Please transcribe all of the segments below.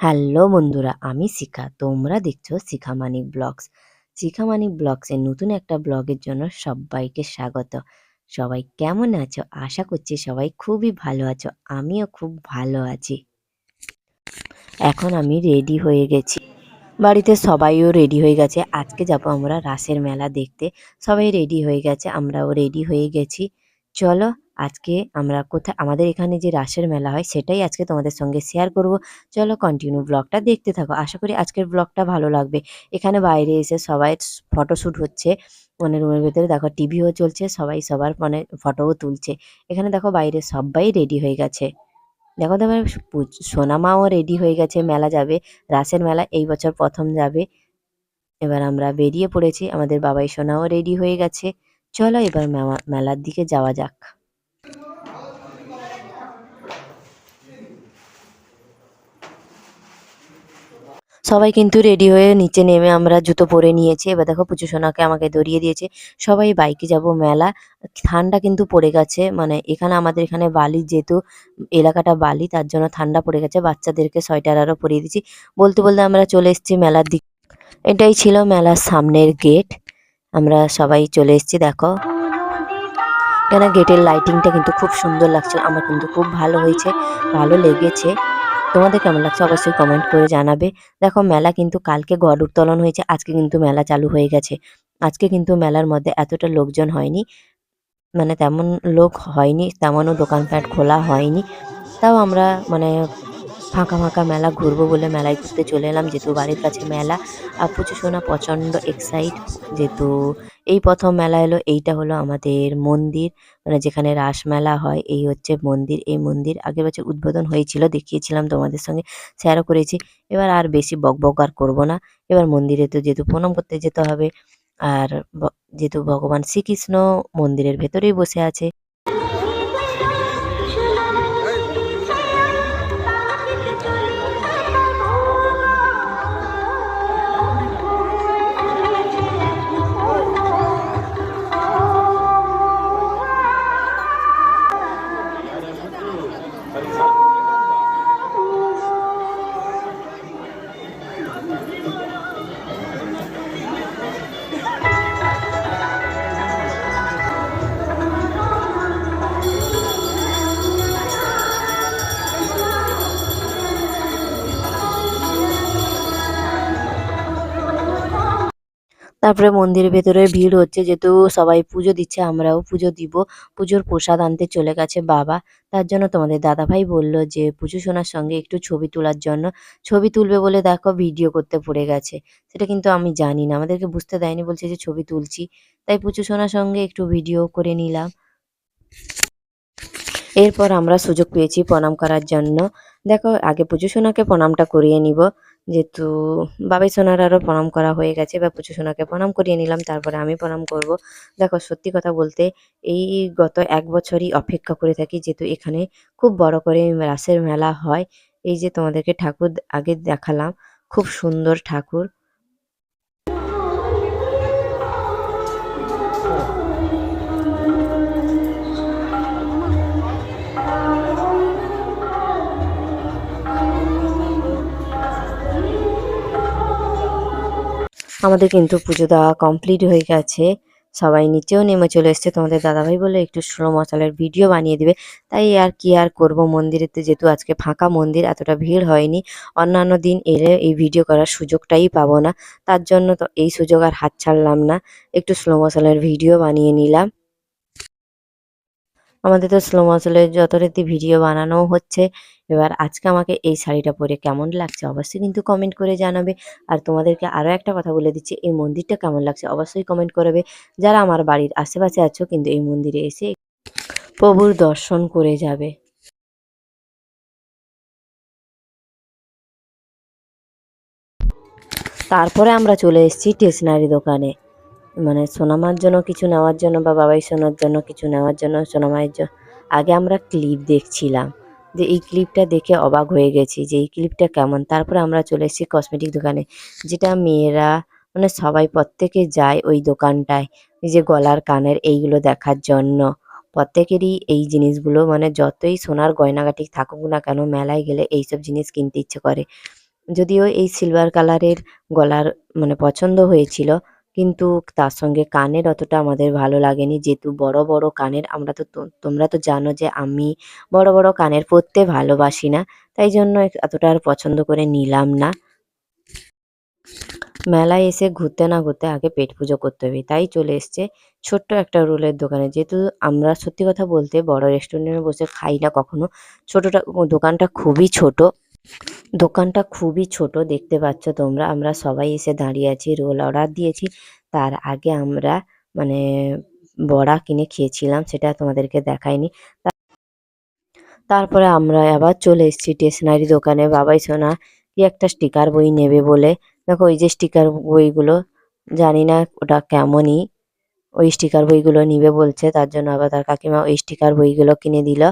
Hello বন্ধুরা, আমি শিখা। তোমরা দেখছ শিখা মানিক ব্লগস। শিখা মানিক ব্লগসের নতুন একটা ব্লগের জন্য সবাইকে স্বাগত। সবাই কেমন আছো? আশা করছি সবাই খুবই ভালো আছো। আমিও খুব ভালো আছি। এখন আমি রেডি হয়ে গেছি। বাড়িতে সবাইও রেডি হয়ে গেছে। আজকে যাব আমরা রাসের মেলা দেখতে। সবাই রেডি হয়ে গেছে, আমরাও রেডি হয়ে গেছি। চলো আজকে আমরা কোথায় আমাদের এখানে যে রাসের মেলা হয়, সেটাই আজকে তোমাদের সঙ্গে শেয়ার করব। চলো কন্টিনিউ ব্লগটা দেখতে থাকো। আশা করি আজকের ব্লগটা ভালো লাগবে। এখানে বাইরে এসে সবাই ফটোশ্যুট হচ্ছে। মানে রুমের ভেতরে দেখো টিভিও চলছে, সবাই সবার মানে ফটোও তুলছে। এখানে দেখো বাইরে সবাই রেডি হয়ে গেছে। দেখো তো আমার পু- সোনামাও রেডি হয়ে গেছে, মেলা যাবে। রাসের মেলা এই বছর প্রথম যাবে। এবার আমরা বেরিয়ে পড়েছি। আমাদের বাবাই সোনাও রেডি হয়ে গেছে। চলো এবার মেলা- মেলার দিকে যাওয়া যাক। সবাই কিন্তু রেডি হয়ে নিচে নেমে আমরা জুতো পরে নিয়েছি। এবার দেখো পুচু সোনাকে আমাকে ধরিয়ে দিয়েছে। সবাই বাইকে যাব, মেলা। ঠান্ডা কিন্তু পড়ে গেছে। মানে এখানে আমাদের এখানে বালি, যেহেতু এলাকাটা বালি, তার জন্য ঠান্ডা পড়ে গেছে। বাচ্চাদেরকে সোয়েটার আরও পরিয়ে দিয়েছি। বলতে বলতে আমরা চলে এসেছি মেলার দিক। এটাই ছিল মেলার সামনের গেট আমরা সবাই চলে এসেছি, দেখো। এখানে গেটের লাইটিংটা কিন্তু খুব সুন্দর লাগছে আমার কিন্তু খুব ভালো হয়েছে, ভালো লেগেছে। তোমাদের কেমন লাগছে অবশ্যই কমেন্ট করে জানাবে। দেখো, মেলা কিন্তু কালকে গড় উত্তোলন হয়েছে, আজকে কিন্তু মেলা চালু হয়ে গেছে। আজকে কিন্তু মেলার মধ্যে এতটা লোকজন হয়নি মানে তেমন লোক হয়নি, তেমনও দোকানপাট খোলা হয়নি। তাও আমরা মানে ফাঁকা ফাঁকা মেলা ঘুরবো বলে মেলায় ঘুরতে চলে এলাম। যেহেতু বাড়ির কাছে মেলা। আর প্রচুর সোনা প্রচণ্ড এক্সাইট যেহেতু এই প্রথম মেলা এলো, এইটা হলো আমাদের মন্দির। মানে যেখানে রাস মেলা হয়, এই হচ্ছে মন্দির। এই মন্দির আগের বছর উদ্বোধন হয়েছিল, দেখিয়েছিলাম তোমাদের সঙ্গে শেয়ারও করেছি। এবার আর বেশি বকবক আর করব না। এবার মন্দিরে তো যেহেতু প্রণাম করতে যেতে হবে। আর যেহেতু ভগবান শ্রীকৃষ্ণ মন্দিরের ভেতরেই বসে আছে। তারপরে মন্দিরের ভেতরে ভিড় হচ্ছে, যেহেতু সবাই পুজো দিচ্ছে, আমরাও পুজো দিব। পুজোর প্রসাদ আনতে চলে গেছে বাবা। তার জন্য তোমাদের দাদাভাই বলল যে, পুজো সোনার সঙ্গে একটু ছবি তোলার জন্য। ছবি তুলবে বলে দেখো ভিডিও করতে পড়ে গেছে। সেটা কিন্তু আমি জানি না। আমাদেরকে বুঝতে দেয়নি, বলছে যে ছবি তুলছি। তাই পুজো সোনার সঙ্গে একটু ভিডিও করে নিলাম। এরপর আমরা সুযোগ পেয়েছি প্রণাম করার জন্য। দেখো, আগে পুজো সোনাকে প্রণামটা করিয়ে নিব। যেহেতু বাবাই সোনার আরও প্রণাম করা হয়ে গেছে বা পুজো সোনাকে প্রণাম করিয়ে নিলাম, তারপরে আমি প্রণাম করব। দেখো, সত্যি কথা বলতে এই গত এক বছরই অপেক্ষা করে থাকি, যেহেতু এখানে খুব বড় করে রাসের মেলা হয়। এই যে তোমাদেরকে ঠাকুর আগে দেখালাম, খুব সুন্দর ঠাকুর। আমাদের কিন্তু পুজো দেওয়া কমপ্লিট হয়ে গেছে। সবাই নিচেও নেমে চলে এসছে। তোমাদের দাদাভাই বলে একটু স্লো মশলার ভিডিও বানিয়ে দিবে। তাই আর কি আর করব? মন্দিরেতে যেহেতু আজকে ফাঁকা মন্দির, এতটা ভিড় হয়নি। অন্যান্য দিন এলে এই ভিডিও করার সুযোগটাই পাবো না। তার জন্য তো এই সুযোগ আর হাত ছাড়লাম না। একটু স্লো মশলার ভিডিও বানিয়ে নিলাম। আমাদের তো স্লো মশলে যথারীতি ভিডিও বানানোও হচ্ছে। এবার আজকে আমাকে এই শাড়িটা পরে কেমন লাগছে অবশ্যই কিন্তু কমেন্ট করে জানাবে। আর তোমাদেরকে আরও একটা কথা বলে দিচ্ছি, এই মন্দিরটা কেমন লাগছে অবশ্যই কমেন্ট করবে। যারা আমার বাড়ির আশেপাশে আছো কিন্তু এই মন্দিরে এসে প্রভুর দর্শন করে যাবে। তারপরে আমরা চলে এসেছি স্টেশনারি দোকানে। মানে সোনামার জন্য কিছু নেওয়ার জন্য বা বাবাই সোনার জন্য কিছু নেওয়ার জন্য সোনামায়ের জন্য আগে আমরা ক্লিপ দেখছিলাম। যে এই ক্লিপটা দেখে অবাক হয়ে গেছি যে এই ক্লিপটা কেমন। তারপরে আমরা চলে এসেছি কসমেটিক দোকানে, যেটা মেয়েরা মানে সবাই প্রত্যেকে যায় ওই দোকানটায়, এই যে গলার কানের এইগুলো দেখার জন্য। প্রত্যেকেরই এই জিনিসগুলো মানে যতই সোনার গয়নাগাটি থাকুক না কেন, মেলায় গেলে এইসব জিনিস কিনতে ইচ্ছে করে। যদিও এই সিলভার কালারের গলার মানে পছন্দ হয়েছিল কিন্তু তার সঙ্গে কানের অতটা আমাদের ভালো লাগেনি। যেহেতু বড় বড় কানের আমরা তো তোমরা তো জানো যে আমি বড় বড় কানের পরতে ভালোবাসি না, তাই জন্য এতটা আর পছন্দ করে নিলাম না। মেলায় এসে ঘুরতে না ঘুরতে আগে পেট পুজো করতে হবে, তাই চলে এসছে ছোট্ট একটা রোলের দোকানে। যেহেতু আমরা সত্যি কথা বলতে বড় রেস্টুরেন্টে বসে খাই না কখনো, ছোটটা দোকানটা খুবই ছোট। দোকানটা খুবই ছোট, দেখতে পাচ্ছ তোমরা। আমরা সবাই এসে দাঁড়িয়ে আছি, রোল অর্ডার দিয়েছি। তার আগে আমরা মানে বড়া কিনে খেয়েছিলাম, সেটা তোমাদেরকে দেখাইনি। তারপরে আমরা আবার চলে এসেছি স্টেশনারি দোকানে। বাবাই সোনা, কি একটা স্টিকার বই নেবে বলে। দেখো, ওই যে স্টিকার বইগুলো, জানি না ওটা কেমনই, ওই স্টিকার বইগুলো নিবে বলছে, তার জন্য আবার তার কাকিমা ওই স্টিকার বইগুলো কিনে দিল।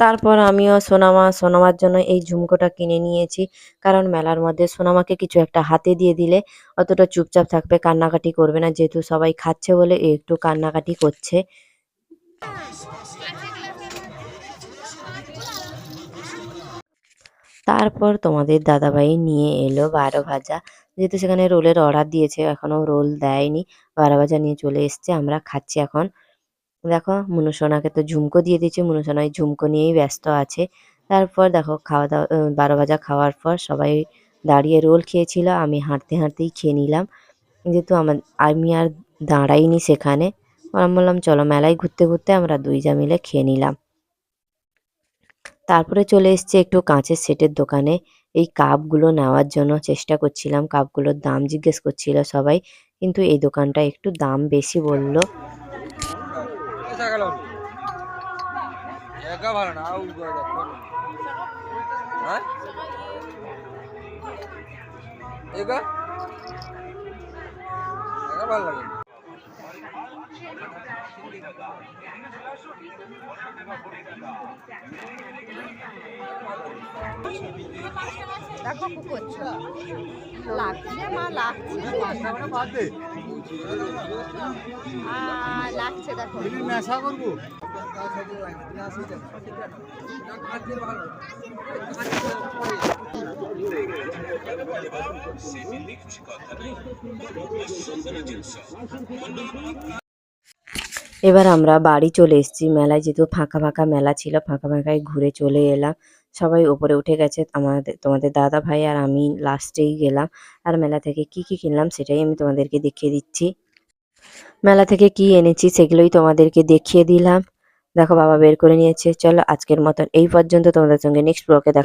তারপর আমিও সোনামা, সোনামার জন্য এই ঝুমকোটা কিনে নিয়েছি। কারণ মেলার মধ্যে সোনামাকে কিছু একটা হাতে দিয়ে দিলে অতটা চুপচাপ থাকবে, কান্নাকাটি করবে না। যেহেতু সবাই খাচ্ছে বলে একটু কান্নাকাটি করছে। তারপর তোমাদের দাদাভাই নিয়ে এলো বারো ভাজা। যেহেতু সেখানে রোলের অর্ডার দিয়েছে এখনও রোল দেয়নি। বারো ভাজা নিয়ে চলে এসছে, আমরা খাচ্ছি এখন। দেখো, মুনুসোনাকে তো ঝুমকো দিয়ে দিয়েছি, মুনুসোনা ওই ঝুমকো নিয়েই ব্যস্ত আছে। তারপর দেখো, খাওয়া দাওয়া বারো ভাজা খাওয়ার পর সবাই দাঁড়িয়ে রোল খেয়েছিল, আমি হাঁটতে হাঁটতেই খেয়ে নিলাম। যেহেতু আমার, আমি আর দাঁড়াইনি সেখানে, আমি বললাম, চলো মেলায় ঘুরতে ঘুরতে আমরা দুই যা মিলে খেয়ে নিলাম। তারপরে চলে এসেছি একটু কাঁচের সেটের দোকানে। এই কাপগুলো নেওয়ার জন্য চেষ্টা করছিলাম, কাপগুলোর দাম জিজ্ঞেস করছিল সবাই, কিন্তু এই দোকানটা একটু দাম বেশি বলল। সকাল একা ভালো না আউ হ্যাঁ? একা? একা ভালো লাগে দেখো কি করছ লাগছে মা লাগছে। লাগছে দেখো। নেশা করব? এবার আমরা বাড়ি চলে এসেছি। মেলায় যেহেতু ফাঁকা ফাঁকা মেলা ছিল ফাঁকা ফাঁকায় ঘুরে চলে এলাম। সবাই ওপরে উঠে গেছে। আমাদের, তোমাদের দাদা ভাই আর আমি লাস্টেই গেলাম। আর মেলা থেকে কি কি কিনলাম সেটাই আমি তোমাদেরকে দেখিয়ে দিচ্ছি। মেলা থেকে কি এনেছি সেগুলোই তোমাদেরকে দেখিয়ে দিলাম। দেখো বাবা বের করে নিয়েছে। চলো আজকের মতন এই পর্যন্ত। তোমাদের সঙ্গে নেক্সট ব্লকে দেখা